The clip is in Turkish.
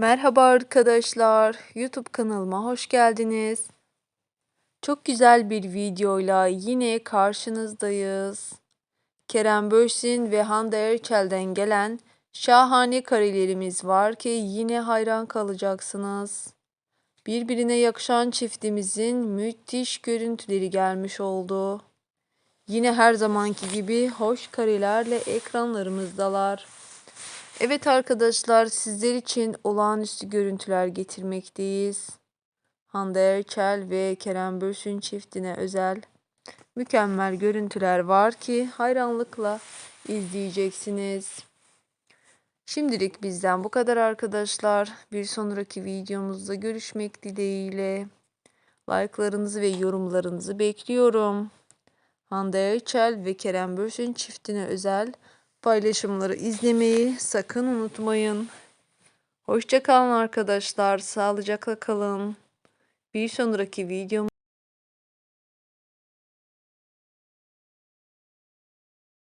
Merhaba arkadaşlar, YouTube kanalıma hoş geldiniz. Çok güzel bir videoyla yine karşınızdayız. Kerem Bürsin ve Hande Erçel'den gelen şahane karelerimiz var ki yine hayran kalacaksınız. Birbirine yakışan çiftimizin müthiş görüntüleri gelmiş oldu. Yine her zamanki gibi hoş karelerle ekranlarımızdalar. Evet arkadaşlar sizler için olağanüstü görüntüler getirmekteyiz. Hande Erçel ve Kerem Bürsin çiftine özel mükemmel görüntüler var ki hayranlıkla izleyeceksiniz. Şimdilik bizden bu kadar arkadaşlar. Bir sonraki videomuzda görüşmek dileğiyle. Like'larınızı ve yorumlarınızı bekliyorum. Hande Erçel ve Kerem Bürsin çiftine özel paylaşımları izlemeyi sakın unutmayın. Hoşçakalın arkadaşlar. Sağlıcakla kalın. Bir sonraki videom